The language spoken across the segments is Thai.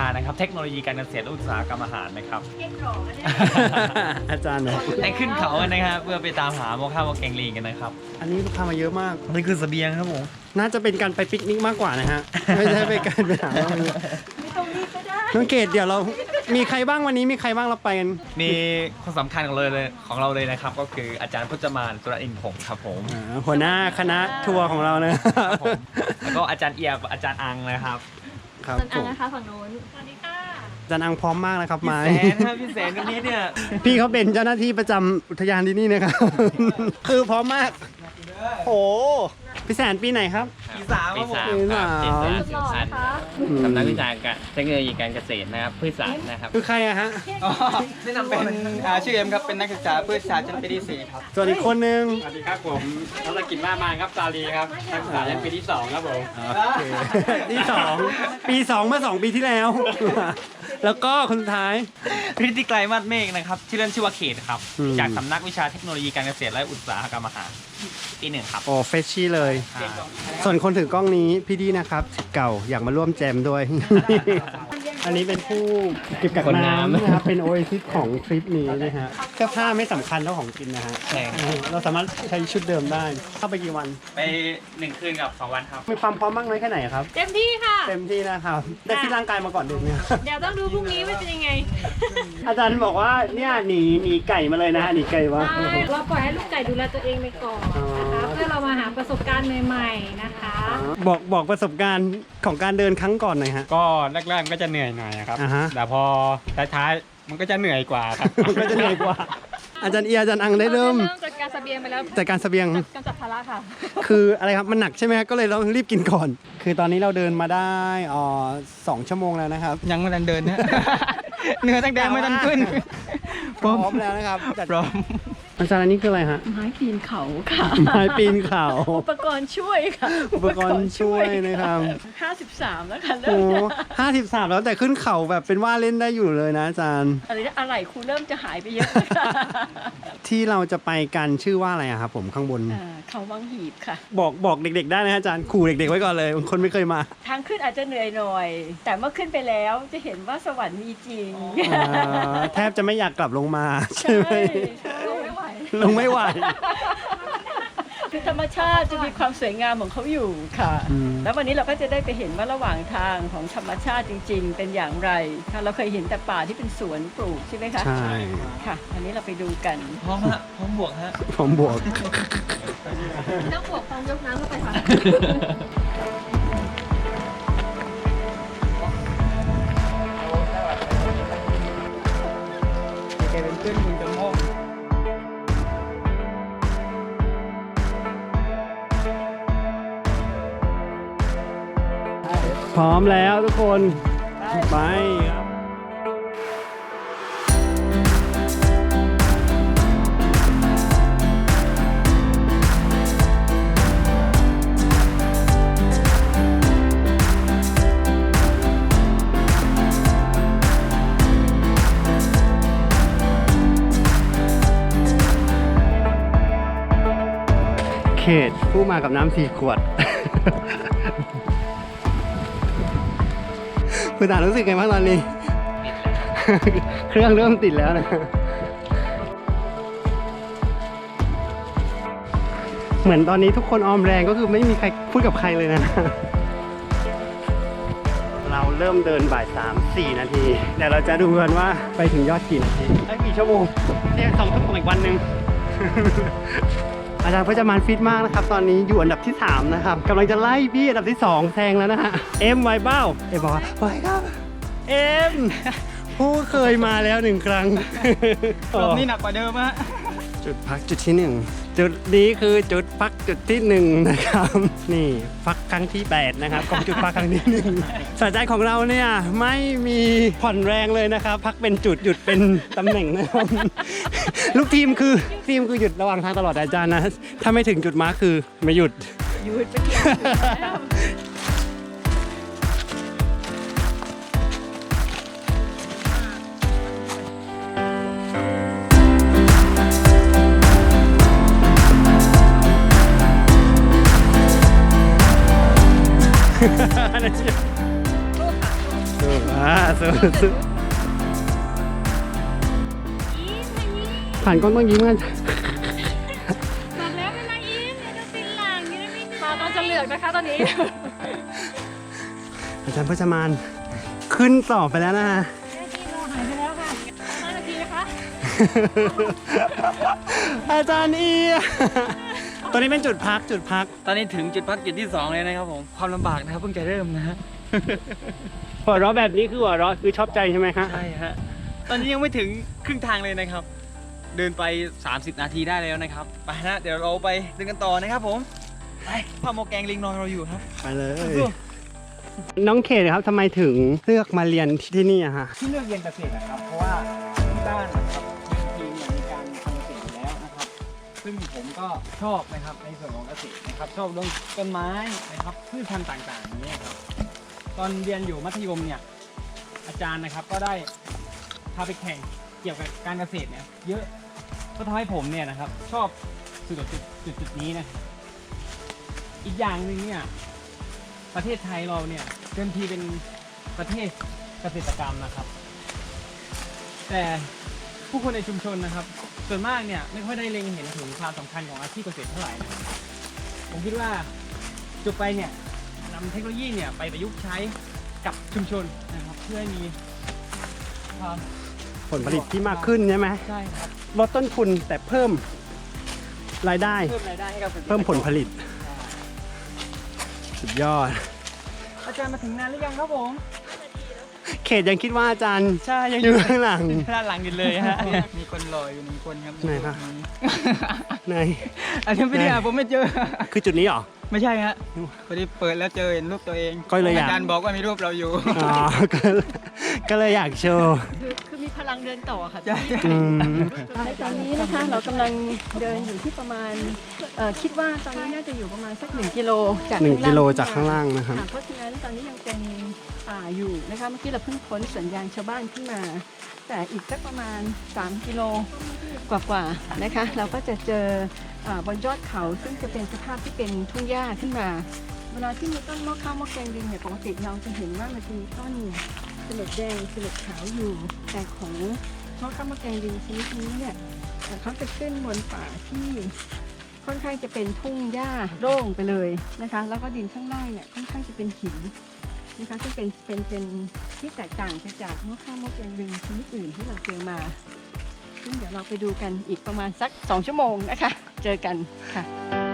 านะครับ เทคโนโลยีการเกษตรและอุตสาหกรรมอาหารนะครับเก็บกรอกอันเนี้ยอาจารย์เหรอได้ขึ้นเขากันนะครับ เพื่อไปตามหาโมฆะโมแกงลีกันนะครับอันนี้ลูกค้ามาเยอะมาก นี่คือเสบียงครับผม น่าจะเป็นการไปปิกนิกมากกว่านะฮะ ไม่ใช่ไปการไปหาว่าไม่ต้องรีบก็ได้น้องเกดเดี๋ยวเรา มีใครบ้างวันนี้มีใครบ้างเราไปกันมีคนสำคัญของเราเลยของเราเลยนะครับ ก็คืออาจารย์พจมานสุรอินทร์ผงศ์ครับผม อ่าหัวหน้าคณะทัวร์ของเรานะครับผมแล้วก็อาจารย์เอียบอาจารย์อังนะครับ ครับส่วนผอันมนะคะฝั่งโน้นสวัสดีค่ะอาจารย์อังพร้อมมากนะครับพี่ไม้แสนครับพี่แสนคนนี้เนี่ยพี่เขาเป็นเจ้าหน้าที่ประจำอุทยานที่นี่นะครับ คือพร้อมมาก โห พี่แสนปีไหนครับ ปีสามครับผมปีสามหล่อนะคะสำนักวิชาการเทคโนโลยีการเกษตรนะครับพืชศาสตร์นะครับ คือใครอะฮะอ๋อแนะนำเป็นอ่าชื่อเอ็มครับเป็นนักศึกษาพืชศาสตร์ชั้นปีที่สี่ครับส่วนอีกคนนึงสวัสดีครับผมธนกิจมากมายครับซาลีครับนักศึกษาชั้นปีที่สองครับผมที่สองปีสองเมื่อสองปีที่แล้ว แล้วก็คนสุดท้ายพิธีไกลมาดเมฆนะครับชื่อเล่นชื่อว่าเขตครับ อืม จากสำนักวิชาเทคโนโลยีการเกษตรและอุตสาหกรรมอาหารปีหนึ่งครับโอ้เฟชชี่เลย อ่าส่วนคนถือกล้องนี้พี่ดีนะครับสิทธิ์เก่าอยากมาร่วมแจมด้วย อันนี้เป็นผู้เก็บกักคนน้ำน้ำ นะครับ เป็นโอเอซิสของทริปนี้นะฮะเสื้อผ้าไม่สำคัญเท่าของกินนะฮะใช่ครับ เราสามารถใช้ชุดเดิมได้ เข้าไปกี่วัน ไปหนึ่งคืนกับสองวันครับ มีความพร้อมมากน้อยแค่ไหนครับ เต็มที่ค่ะ เต็มที่นะครับ ได้ฟิตร่างกายมาก่อนเดิมเนี่ยเดี๋ยวต้องดูพรุ่งนี้ว่าเป็นยังไง อาจารย์บอกว่าเนี่ยหนีหนีไก่มาเลยนะฮะหนีไก่มาใช่เราปล่อยให้ลูกไก่ดูแลตัวเองไปก่อนนะคะเพื่อเรามาหาประสบการณ์ใหม่ๆนะคะ บอกบอกประสบการณ์ของการเดินครั้งก่อนหน่อยฮะ ก็แรกๆมันก็จะเหนื่อยหน่อยครับ อ่าฮะ แต่พอท้ายๆมันก็จะเหนื่อยกว่าครับ มันก็จะเหนื่อยกว่า อาจารย์เอียอาจารย์อังได้เริ่มเริ่มจัดการเสบียงไปแล้วจัดการเสบียง กำจัดภาระค่ะ คืออะไรครับ มันหนักใช่ไหมครับก็เลยเรารีบกินก่อน คือตอนนี้เราเดินมาได้อ๋อสองชั่วโมงแล้วนะครับ ยังไม่ทันเดินนะ เนื้อตั้งแต่ไม่ทันขึ้น พร้อมแล้วนะครับจัดพร้อม อาจารย์อันนี้คืออะไรฮะ ไม้ปีนเขาค่ะ ไม้ปีนเขา อุปกรณ์ช่วยค่ะอุปกรณ์ช่วยนะครับ53แล้วค่ะโอ้เริ่มจะห้าสิบสามแล้วแต่ขึ้นเขาแบบเป็นว่าเล่นได้อยู่เลยนะอาจารย์ อะไรนะอะไรครูเริ่มจะหายไปเยอะที่เราจะไปกันชื่อว่าอะไรอะครับผมข้างบน อ่าเขาวังหีบค่ะ บอกบอกเด็ก ๆ ได้นะฮะอาจารย์ขู่เด็ก ๆ ไว้ก่อนเลยบางคนไม่เคยมาทางขึ้นอาจจะเหนื่อยหน่อย แต่เมื่อขึ้นไปแล้วจะเห็นว่าสวรรค์มีจริง อ่าแทบจะไม่อยากกลับลงมา ใช่ไหม ใช่ ลงไม่ไหวลงไม่ไหว คือธรรมชาติจะมีความสวยงามของเขาอยู่ค่ะ อืม แล้ววันนี้เราก็จะได้ไปเห็นว่าระหว่างทางของธรรมชาติจริง ๆ เป็นอย่างไรค่ะเราเคยเห็นแต่ป่าที่เป็นสวนปลูกใช่ไหมคะใช่ ค่ะ อันนี้เราไปดูกัน พร้อมฮะพร้อมบวกฮะ ผมบวกนักบวกฟองยกน้ำเข้าไปค่ะ แกเป็นเพื่อนคุณจะ พร้อมแล้วทุกคนไปครับเขตผู้มากับน้ำสี่ขวด คุณตารู้สึกไงบ้างตอนนี้ เครื่องเริ่มติดแล้วนะ เหมือนตอนนี้ทุกคนออมแรงก็คือไม่มีใครพูดกับใครเลยนะ เราเริ่มเดินบ่ายสามสี่นาที เดี๋ยวเราจะดูกันว่าไปถึงยอดกี่นาทีได้กี่ชั่วโมงเนี่ยสองทุ่มของอีกวันหนึ่ง อาจารย์พจมานฟิตมากนะครับ ตอนนี้อยู่อันดับที่ 3 นะครับกำลังจะไล่พี่อันดับที่ 2แซงแล้วนะฮะเอ็มไวเบ้าเอ็มบอกว่าไวครับเอ็มผู้เคยมาแล้วหนึ่งครั้งรอบนี้หนักกว่าเดิมฮะจุดพักจุดที่หนึ่ง จุดนี้คือจุดพักจุดที่หนึ่งนะครับ นี่พักครั้งที่ 8 นะครับของจุดพักครั้งที่หนึ่งสายใจของเราเนี่ยไม่มีผ่อนแรงเลยนะครับ พักเป็นจุดหยุดเป็นตำแหน่งนะครับลูกทีมคือทีมคือหยุดระหว่างทางตลอดอาจารย์นะ ถ้าไม่ถึงจุดมาร์คคือไม่หยุดหยุดไป กินแล้วอ่าสู้สู้ผ่านกล้องต้องยิ้มกันบอกแล้วเวลายิ้มอย่าดูตินหลังอย่าดูไม่เหนื่อยตาตอนจะเหลือกนะคะตอนนี้ อาจารย์พจมานขึ้นต่อไปแล้วนะฮะ ที่เราหายไปแล้วค่ะห้านาทีนะคะอาจารย์เอีย ตอนนี้เป็นจุดพักจุดพัก ตอนนี้ถึงจุดพักจุดที่ 2 เลยนะครับผมความลำบากนะครับเพิ่งจะเริ่มนะฮะ หัวเราะแบบนี้คือหัวเราะคือชอบใจใช่ไหมคะใช่ฮะ ตอนนี้ยังไม่ถึงครึ่งทางเลยนะครับ เดินไป 30 นาทีได้แล้วนะครับ ไปนะ เดี๋ยวเราไปเดินกันต่อนะครับผม ไปพ่อโมแกงลิงรอเราอยู่ครับไปเลย สู้น้องเขตครับทำไมถึงเลือกมาเรียนที่ที่นี่อะฮะ ที่เลือกเรียนเกษตรนะครับ เพราะว่าที่บ้านนะครับ ซึ่งผมก็ชอบนะครับในส่วนของเกษตรนะครับ ชอบเรื่องต้นไม้นะครับพืชพันธุ์ต่างๆอย่างนี้ครับ ตอนเรียนอยู่มัธยมเนี่ยอาจารย์นะครับก็ได้พาไปแข่งเกี่ยวกับการเกษตรเนี่ยเยอะก็ทำให้ผมเนี่ยนะครับชอบจุดจุดจุดจุดนี้นะอีกอย่างหนึ่งเนี่ยประเทศไทยเราเนี่ยเดิมทีเป็นประเทศเกษตรกรรมนะครับ แต่ ผู้คนในชุมชนนะครับ ส่วนมากเนี่ยไม่ค่อยได้เล็งเห็นถึงความสำคัญของอาชีพเกษตรเท่าไหร่นะครับผมคิดว่าจบไปเนี่ยนำเทคโนโลยีเนี่ยไปประยุกต์ใช้กับชุมชนนะครับเพื่อให้มีความผลผลิตที่มากขึ้นใช่ไหมใช่ครับลดต้นทุนแต่เพิ่มรายได้ เพิ่มรายได้ให้กับกษตรกรเพิ่มผลผลิต สุดยอด อาจารย์มาถึงนานหรือยังครับผม เขตยังคิดว่าอาจารย์ใช่ยังออยู่ยู่ข้างหลัง ด้านหลังอยู่เลยฮะ มีคนรออยู่หนึ่งคนครับไหนครับ ในอันนี้ไม่ได้หาผมไม่เจอ คือจุดนี้เหรอ ไม่ใช่ฮะพอดีเปิดแล้วเจอเห็นรูปตัวเองก็เลยอยาก อาจารย์บอกว่ามีรูปเราอยู่ อ๋อก็เลยก็เลยอยากโชว์คือคือมีพลังเดินต่อค่ะใช่อืมในตอนนี้นะคะเรากำลังเดินอยู่ที่ประมาณเอ่อคิดว่าตอนนี้น่าจะอยู่ประมาณสักหนึ่งกิโลจากหนึ่งข้กิโลขึ้มจากข้างล่างนะครับ ค่ะเพราะฉะนั้นตอนนี้ยังเป็น ป่าอยู่นะคะ เมื่อกี้เราเพิ่งพ้นสวนยางชาวบ้านขึ้นมา แต่อีกสักประมาณ 3 กิโลกว่าๆนะคะ เราก็จะเจออบนยอดเขาซึ่งจะเป็นสภาพที่เป็นทุ่งหญ้าขึ้นมาเวลาที่มีต้นมะข้าวมะแกงดินเนี่ยปกติเราจะเห็นว่ามันจะมีต้นสลดแดงสลดขาวอยู่ แต่ของมะข้าวมะแกงดินชนิดนี้เนี่ยเอ่อเขาจะขึ้นบนป่าที่ค่อนข้างจะเป็นทุ่งหญ้าโล่งไปเลยนะคะ แล้วก็ดินข้างล่างเนี่ยค่อนข้างจะเป็นหิน นะคะซึ่งเป็นเป็นเป็นที่แตกต่างไปจากมะข้าวมะแกงดิงชนิดอื่นที่เราเจอมา ซึ่งเดี๋ยวเราไปดูกันอีกประมาณสัก 2 ชั่วโมงนะคะ เจอกันค่ะ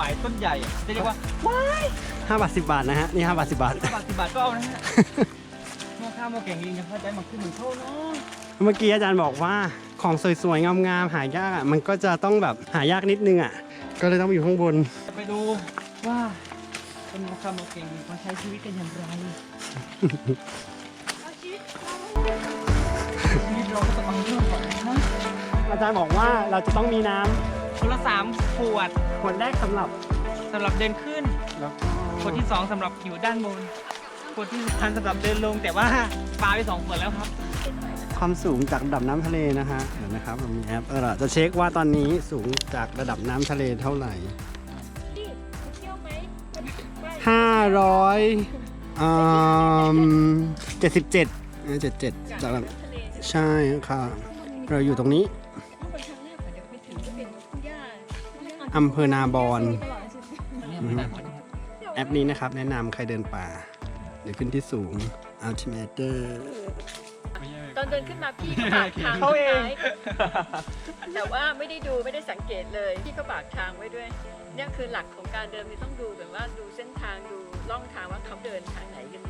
วายต้นใหญ่จะเรียกว่าห้าบาทสิบบาทนะฮะนี่ห้าบาทสิบบาท บาทสิบบาทก็เอานะฮะโมข้าวโมแกงลิงจะเข้าใจมาขึ้นเหมือนเขาเนาะเมื่อกี้อาจารย์บอกว่าของสวยๆงามๆหายากอะมันก็จะต้องแบบหายากนิดนึงอะก็เลยต้องไปอยู่ข้างบน จะไปดูว่าเป็นโมข้าวโมแกงลิงเขาใช้ชีวิตกันอย่างไรชีวิตเราก็ต้องเอาเรื่องก่อนนะอาจารย์บอกว่าเราจะต้องมีน้ำคนละสามขวด ขวดแรกสำหรับสำหรับเดินขึ้นขวดที่สองสำหรับอยู่ด้านบนขวดที่สามสำหรับเดินลง แต่ว่าปาไปสองขวดแล้วครับ ความสูงจากระดับน้ำทะเลนะฮะเดี๋ยวนะครับเรามีแอปเออจะเช็คว่าตอนนี้สูงจากระดับน้ำทะเลเท่าไหร่นี่ไปเที่ยวไหมห้าร้อยเจ็ดสิบเจ็ดเจ็ดเจ็ดจากระดับใช่ค่ะ เราอยู่ตรงนี้ อำเภอนาบอนอือฮึแอปนี้นะครับ แนะนำใครเดินป่าเดี๋ยวขึ้นที่สูง Altimeter ตอนเดินขึ้นมาพี่ก็บากทางเขาเองไว้แต่ว่าไม่ได้ดูไม่ได้สังเกตเลยพี่ก็บากทางไว้ด้วยเนี่ยคือหลักของการเดินมีต้องดูแบบว่าดูเส้นทางดูล่องทางว่าเขาเดินทางไหนกันบ้าง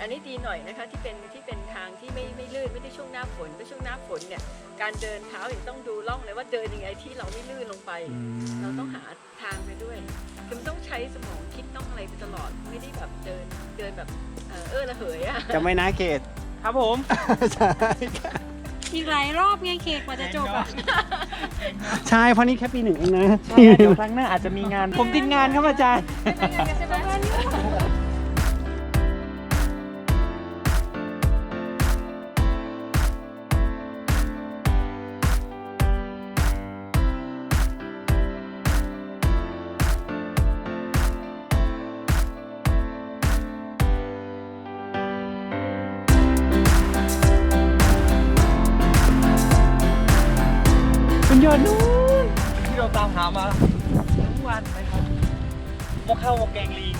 อันนี้ดีหน่อยนะคะที่เป็นที่เป็นทางที่ไม่ไม่ลื่นไม่ได้ช่วงหน้าฝนถ้าช่วงหน้าฝนเนี่ยการเดินเท้าอย่างต้องดูล่องเลยว่าเดินยังไงที่เราไม่ลื่นลงไป เราต้องหาทางไปด้วยคือมันต้องใช้สมองคิดต้องอะไรไปตลอดไม่ได้แบบเดินเดินแบบเออเออระเหยอะจะไม่นะเกตครับผม ใช่ค่ะอีกหลายรอบไงเคกกว่าจะจบอะใช่เพราะนี่แค่ปีหนึ่งเองนะ เดี๋ยวครั้งหน้าอาจจะมีงาน ผมติดงานครับอาจารย์ ใช่ไหม อดนู้นที่เราตามหามาทั้งวันนะครับหม้อข้าวหม้อแกงลิง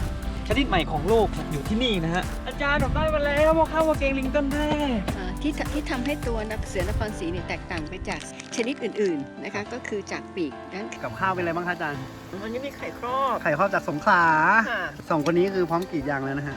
ชนิดใหม่ของโลกอยู่ที่นี่นะฮะอาจารย์ผมได้มาแล้วหม้อข้าวหม้อแกงลิงต้นแรกอ่าที่ทที่ทำให้ตัวนักเสือนครศรีเนี่ยแตกต่างไปจากชนิดอื่นๆนะคะก็คือจากปีกด้านกับข้าวเป็นอะไรบ้างคะอาจารย์อันนี้มีไข่ครอบไข่ข้าวจากสงขลาค่ะสองคนนี้คือพร้อมกรีดยางแล้วนะฮะ